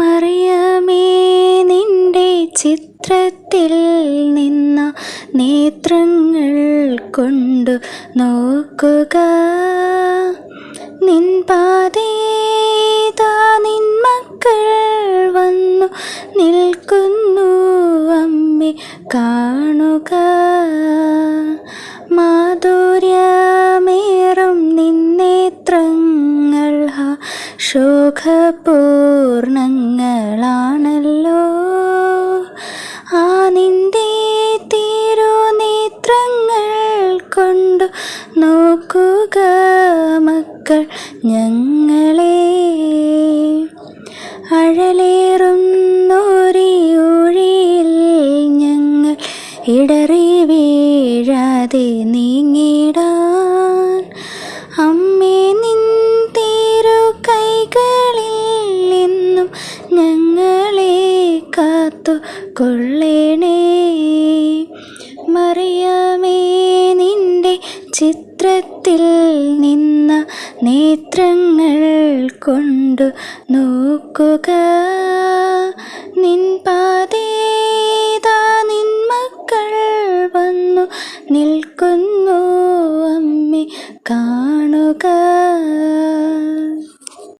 മറിയമേ നിന്റെ ചിത്രത്തിൽ നിന്ന നേത്രങ്ങൾ കൊണ്ട് നോക്കുക. നിൻ പാതേതാ നിൻ മക്കൾ വന്നു നിൽക്കുന്നു അമ്മേ കാണുക. മാധുര്യമേറും നിന്നേത്രങ്ങൾ ഹാ നോക്കുക മക്കൾ ഞങ്ങളെ. അഴലേറുന്നൊരിയൊഴിയിൽ ഞങ്ങൾ ഇടറി വീഴാതെ നീങ്ങിടാൻ. അമ്മേ നിൻ തിരു കൈകളിൽ നിന്നും ഞങ്ങളെ കാത്തു കൊള്ളേണേ നിന്റെ ചിത്രത്തിൽ നിന്ന നേത്രങ്ങൾ കൊണ്ടു നോക്കുക. നിൻ പാതേതാ വന്നു നിൽക്കുന്നു അമ്മി കാണുക.